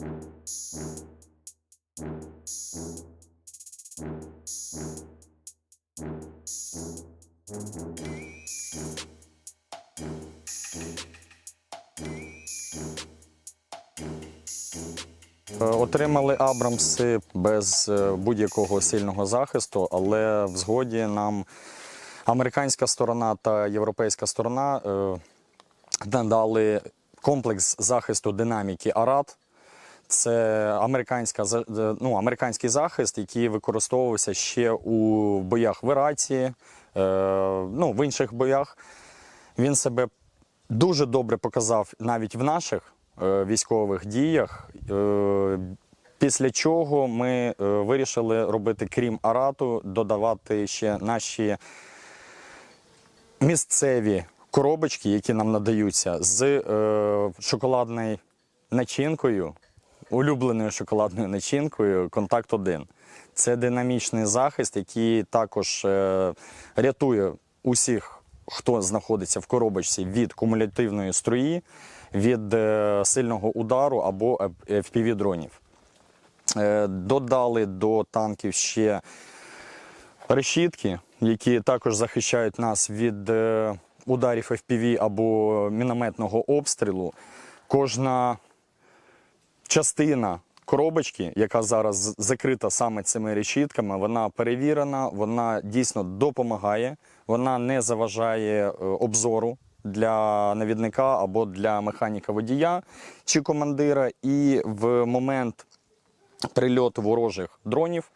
Е, Отримали Абрамси без е, будь-якого сильного захисту, але в згоді нам американська сторона та європейська сторона е, надали комплекс захисту динаміки АРАД. Це американська е, ну, американський захист, який використовувався ще у боях в Іраці, е, ну, в інших боях. Він себе дуже добре показав навіть в наших е, військових діях. Е, після чого ми е, вирішили робити, крім арату, додавати ще наші місцеві коробочки, які нам надаються, з е, шоколадною начинкою, улюбленою шоколадною начинкою Контакт 1. Це динамічний захист, який також е, рятує усіх, хто знаходиться в коробочці від кумулятивної струї, від е, сильного удару або fpv дронів. Е, Додали до танків ще решітки, які також захищають нас від ударів FPV або мінометного обстрілу. Кожна частина коробочки, яка зараз закрита саме цими решітками, вона перевірена, вона дійсно допомагає, вона не заважає е, обзору для навідника або для механіка водія чи командира. І в момент прильоту ворожих дронів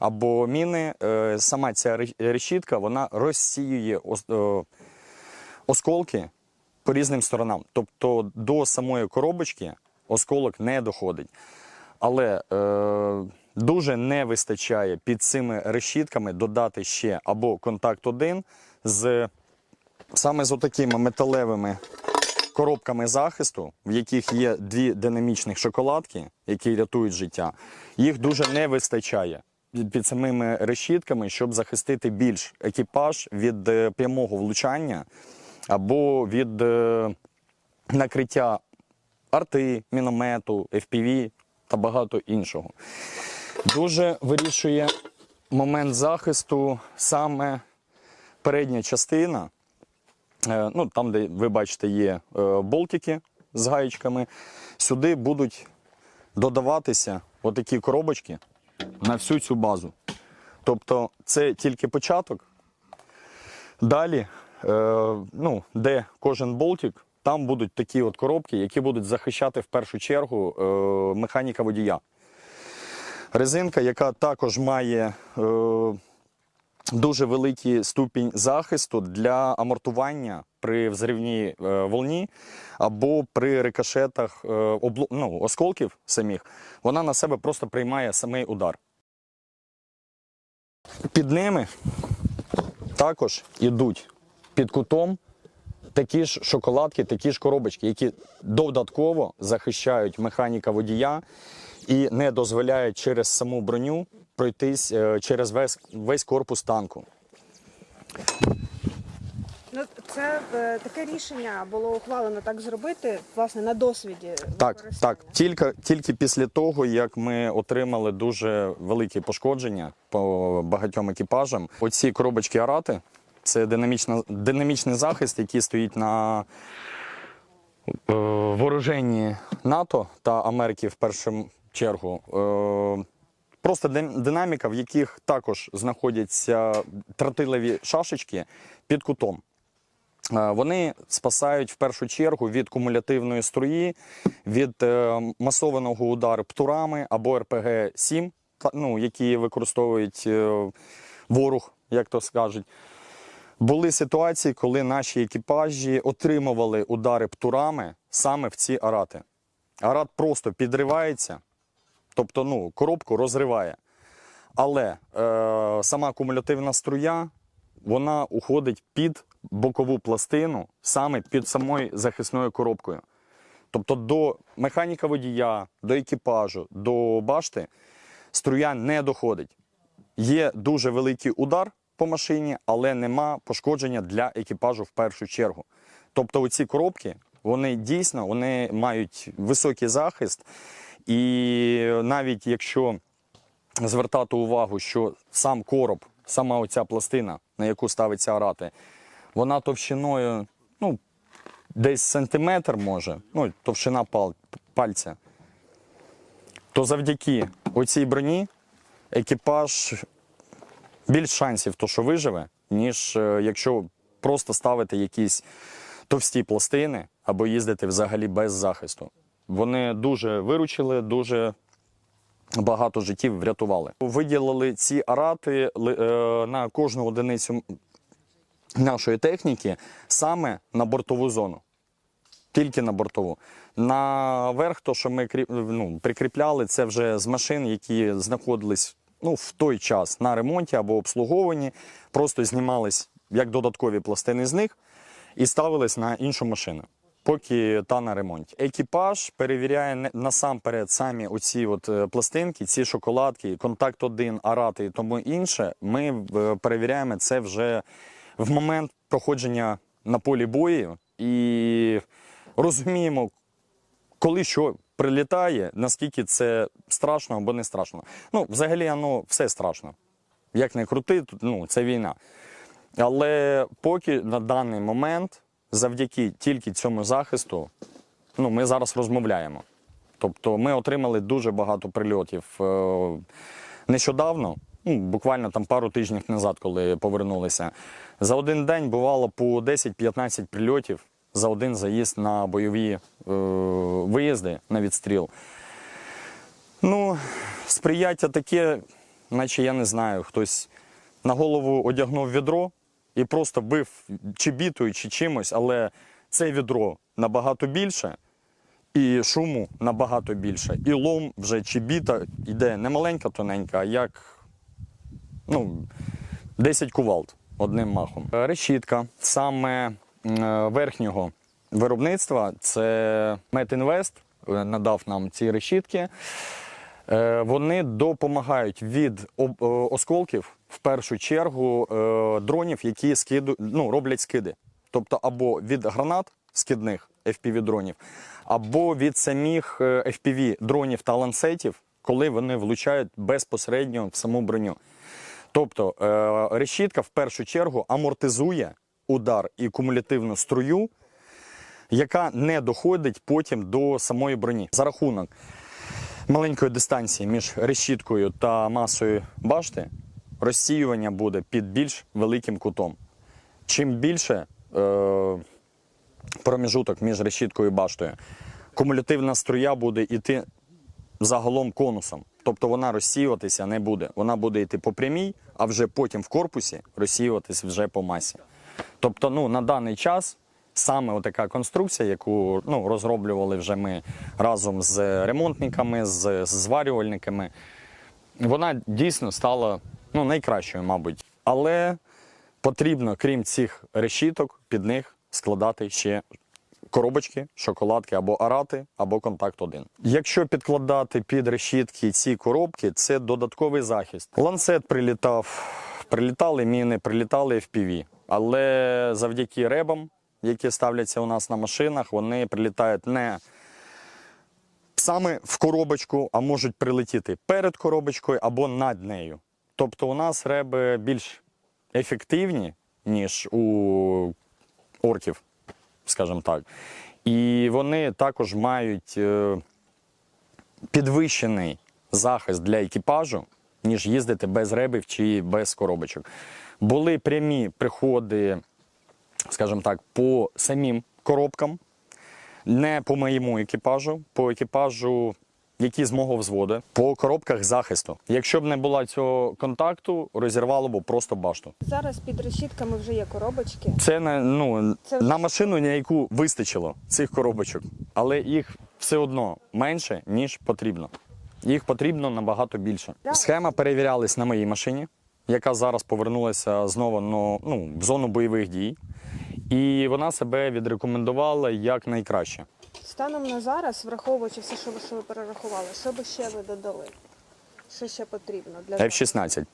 або міни, е, сама ця ре- решітка вона розсіює е, осколки по різним сторонам. Тобто до самої коробочки осколок не доходить. Але е, дуже не вистачає під цими решітками додати ще або контакт 1 з саме з отакими металевими коробками захисту, в яких є дві динамічних шоколадки, які рятують життя. Їх дуже не вистачає під самими решітками, щоб захистити більш екіпаж від е, прямого влучання або від е, накриття арти, міномету, FPV та багато іншого. Дуже вирішує момент захисту саме передня частина. Е, ну, там, де ви бачите, є е, болтики з гаєчками. Сюди будуть додаватися отакі коробочки на всю цю базу. Тобто це тільки початок. Далі, е, ну, де кожен болтик, там будуть такі от коробки, які будуть захищати в першу чергу е, механіка водія. Резинка, яка також має е, дуже великий ступінь захисту для амортування при взривній е, волні або при рикошетах е, обло- ну, осколків самих, вона на себе просто приймає самий удар. Під ними також ідуть під кутом такі ж шоколадки, такі ж коробочки, які додатково захищають механіка водія і не дозволяють через саму броню пройтись е, через весь, весь корпус танку. Ну, це е, таке рішення було ухвалено так зробити, власне, на досвіді. Так, так. Тільки, тільки після того, як ми отримали дуже великі пошкодження по багатьом екіпажам. Оці коробочки арати це динамічний захист, який стоїть на е, вооруженні НАТО та Америки в першу чергу. Е, Просто динаміка, в яких також знаходяться тротилові шашечки під кутом. Е, Вони спасають в першу чергу від кумулятивної струї, від е, масованого удару птурами або РПГ-7, ну, які використовують ворог, як то скажуть. Були ситуації, коли наші екіпажі отримували удари птурами саме в ці арати. Арат просто підривається, тобто ну, коробку розриває. Але е, сама кумулятивна струя вона уходить під бокову пластину, саме під самою захисною коробкою. Тобто до механіка водія, до екіпажу, до башти струя не доходить. Є дуже великий удар по машині, але нема пошкодження для екіпажу в першу чергу. Тобто, оці коробки, вони дійсно вони мають високий захист І навіть якщо звертати увагу, що сам короб, сама оця пластина, на яку ставиться арати, вона товщиною, ну, десь сантиметр може, ну, товщина пал, пальця, то завдяки оцій броні екіпаж більш шансів, то що виживе, ніж е, якщо просто ставити якісь товсті пластини або їздити взагалі без захисту. Вони дуже виручили, дуже багато життів врятували. Виділили ці арати е, на кожну одиницю нашої техніки саме на бортову зону. Тільки на бортову. Наверх, то, що ми ну, прикріпляли, це вже з машин, які знаходились ну, в той час на ремонті або обслуговуванні, просто знімались як додаткові пластини з них і ставились на іншу машину, поки та на ремонті. Екіпаж перевіряє насамперед самі оці от е, пластинки, ці шоколадки, контакт 1 арати і тому інше. Ми е, перевіряємо це вже в момент проходження на полі бою і розуміємо, коли що прилітає, наскільки це страшно або не страшно. Ну, взагалі, воно все страшно. Як не крути, ну, це війна. Але поки на даний момент, завдяки тільки цьому захисту, ну, ми зараз розмовляємо. Тобто ми отримали дуже багато прильотів е, нещодавно, ну, буквально там пару тижнів назад, коли повернулися. За один день бувало по 10-15 прильотів за один заїзд на бойові е, виїзди на відстріл. Ну, сприяття таке, наче я не знаю, хтось на голову одягнув відро і просто бив чи бітою, чи чимось, але це відро набагато більше, і шуму набагато більше. І лом вже чи біта йде не маленька, тоненька, а як ну, 10 кувалд одним махом. Е, Решітка саме верхнього виробництва це Метінвест надав нам ці решітки. Е, Вони допомагають від е, осколків в першу чергу е, дронів, які скиду, ну, роблять скиди. Тобто або від гранат скидних FPV-дронів, або від самих е, FPV-дронів та ланцетів, коли вони влучають безпосередньо в саму броню. Тобто е, решітка в першу чергу амортизує удар і кумулятивну струю, яка не доходить потім до самої броні. За рахунок маленької дистанції між решіткою та масою башти розсіювання буде під більш великим кутом. Чим більше е, проміжуток між решіткою і баштою, кумулятивна струя буде йти загалом конусом. Тобто вона розсіюватися не буде. Вона буде йти по прямій, а вже потім в корпусі розсіюватись вже по масі. Тобто, ну, на даний час саме така конструкція, яку ну, розроблювали вже ми разом з ремонтниками, з, з зварювальниками, вона дійсно стала ну, найкращою, мабуть. Але потрібно, крім цих решіток, під них складати ще коробочки, шоколадки або арати, або контакт 1. Якщо підкладати під решітки ці коробки, це додатковий захист. Ланцет прилітав, прилітали міни, прилітали FPV. Але завдяки ребам, які ставляться у нас на машинах, вони прилітають не саме в коробочку, а можуть прилетіти перед коробочкою або над нею. Тобто у нас реби більш ефективні, ніж у орків, скажімо так. І вони також мають е, підвищений захист для екіпажу, ніж їздити без ребів чи без коробочок. Були прямі приходи, скажімо так, по самим коробкам, не по моєму екіпажу, по екіпажу, які з мого взводу, по коробках захисту. Якщо б не було цього контакту, розірвало б просто башту. Зараз під решітками вже є коробочки. Це на, ну, Це- на машину, на яку вистачило цих коробочок, але їх все одно менше, ніж потрібно. Їх потрібно набагато більше. Схема перевірялась на моїй машині, яка зараз повернулася знову ну, ну, в зону бойових дій. І вона себе відрекомендувала як найкраще. Станом на зараз, враховуючи все, що ви, що ви перерахували, що би ще ви додали? Що ще потрібно для F-16.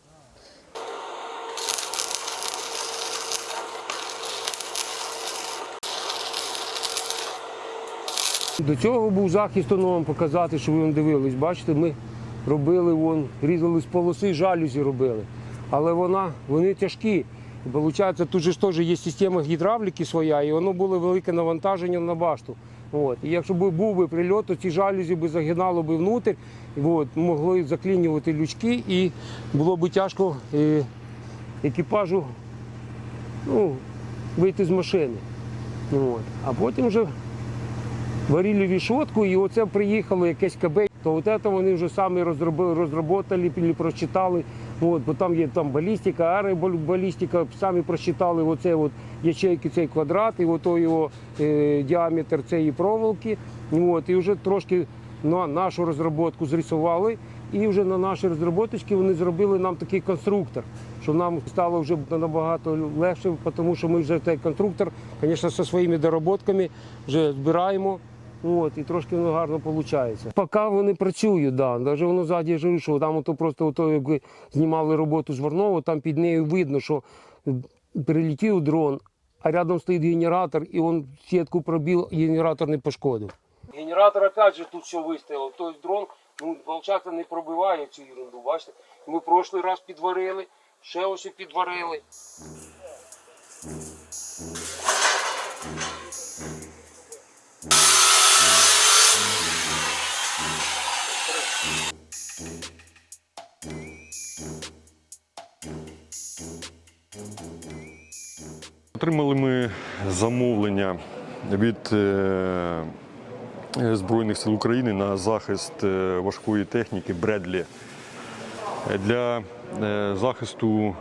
До цього був захист, воно вам показати, що ви дивились. Бачите, ми робили вон, різали з полоси, жалюзі робили. Але вона, вони тяжкі. І виходить, тут же теж є система гідравліки своя, і воно було велике навантаження на башту. От. І якщо б був би прильот, то ці жалюзі би загинало би внутрь, і от, могли заклінювати лючки, і було б тяжко е, екіпажу ну, вийти з машини. От. А потім вже варили рішотку, і оце приїхало якесь КБ. То от це вони вже самі розробили, розроботали, прочитали. От, бо там є там балістика, аеробалістика, самі прочитали оце от ячейки, цей квадрат, і ото його е, діаметр цієї проволоки. От, і вже трошки на нашу розробку зрисували. І вже на наші розробки вони зробили нам такий конструктор, що нам стало вже набагато легше, тому що ми вже цей конструктор, звісно, зі своїми дороботками вже збираємо. От, і трошки воно гарно виходить. Поки вони працюють, да. Навіть воно ззаді я ж що там ото просто ото, як знімали роботу з Воронова, там під нею видно, що прилетів дрон, а рядом стоїть генератор, і він сітку пробив, і генератор не пошкодив. Генератор опять же тут все виставив. Той дрон, ну, вовчата не пробиває цю ерунду, бачите. Ми прошлий раз підварили, ще ось підварили. Отримали ми замовлення від е, Збройних сил України на захист е, важкої техніки Бредлі. Для е, захисту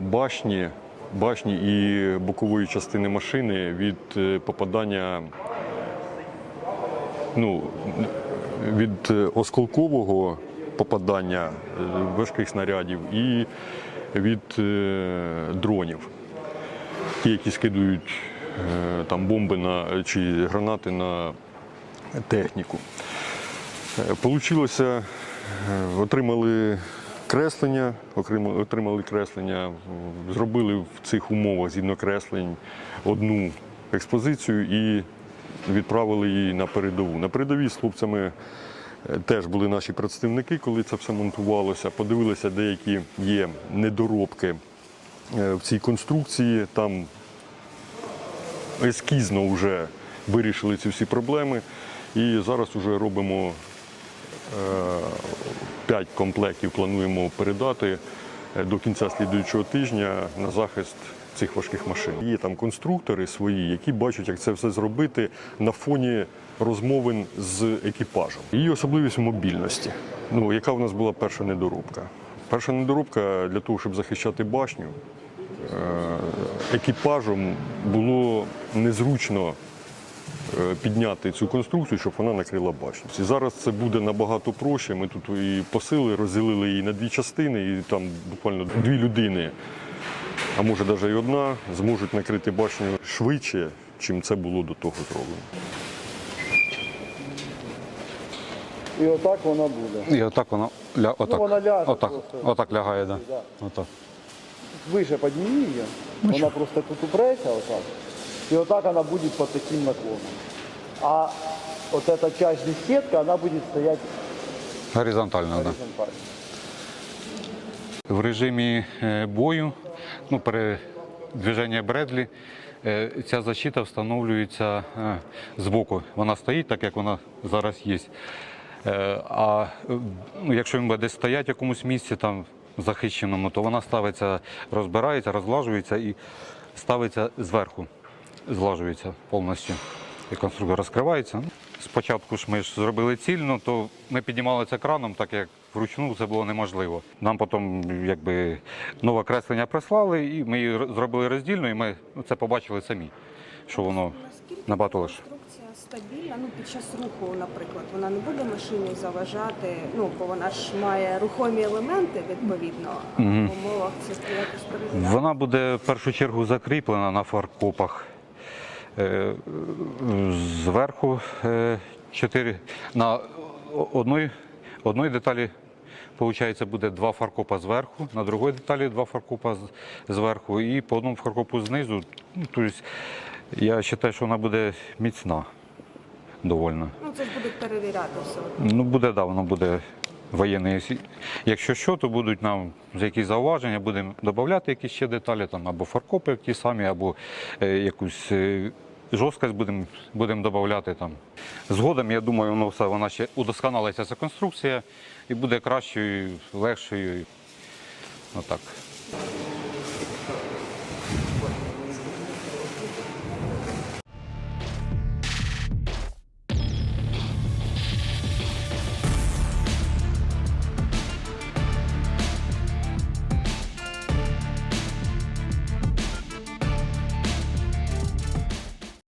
башні, башні і бокової частини машини від попадання ну, від осколкового попадання важких снарядів і від дронів ті, які скидують е, там бомби на чи гранати на техніку. Е, Получилося, е, отримали креслення, отримали креслення, зробили в цих умовах згідно креслень одну експозицію і відправили її на передову. На передовій з хлопцями теж були наші представники, коли це все монтувалося. Подивилися, деякі є недоробки в цій конструкції. Там ескізно вже вирішили ці всі проблеми. І зараз вже робимо 5 комплектів, плануємо передати е, до кінця слідуючого тижня на захист цих важких машин. Є там конструктори свої, які бачать, як це все зробити на фоні розмовин з екіпажем. Її особливість мобільності. Ну, яка в нас була перша недоробка? Перша недоробка для того, щоб захищати башню, екіпажем було незручно е, підняти цю конструкцію, щоб вона накрила башню. І зараз це буде набагато проще. Ми тут і посили, розділили її на дві частини, і там буквально дві людини, а може навіть і одна, зможуть накрити башню швидше, чим це було до того зроблено. І отак вона буде. І отак воно ля, отак. вона ляже отак, просто. отак лягає, да. Да. Отак. Вище підніми її, вона просто тут упреться отак. І отак вона буде під таким наклоном. А от эта часть здесь сетка, она будет стоять Горизонтально, так. Да. В режимі е, бою, ну, передвіження Бредлі, е, ця защита встановлюється е, збоку. Вона стоїть так, як вона зараз є. А ну, якщо він буде десь стояти в якомусь місці там захищеному, то вона ставиться, розбирається, розглажується і ставиться зверху, зглажується повністю. І конструктор розкривається. Спочатку ж ми ж зробили цільно, то ми піднімали це краном, так як вручну це було неможливо. Нам потім якби нове креслення прислали, і ми її зробили роздільно, і ми ну, це побачили самі, що воно набагато легше. Стабільна, ну під час руху, наприклад, вона не буде машині заважати, ну бо вона ж має рухомі елементи відповідно, а в умовах це якось перевіряти. Вона буде в першу чергу закріплена на фаркопах. Е, Зверху е, чотири на одної, одної деталі. Виходить, буде два фаркопа зверху, на другій деталі два фаркопа з- зверху і по одному фаркопу знизу. Ну, тобто, я вважаю, що вона буде міцна. Довольно. Ну це ж будуть перевіряти все. Ну, буде, да, воно буде воєнне. Якщо- Якщо що, то будуть нам якісь зауваження, будемо додати якісь ще деталі, там, або фаркопи ті самі, або е, якусь е, жорсткость будемо будем додати. Там. Згодом, я думаю, воно все, вона ще удосконалиться ця конструкція і буде кращою, легшою. Отак.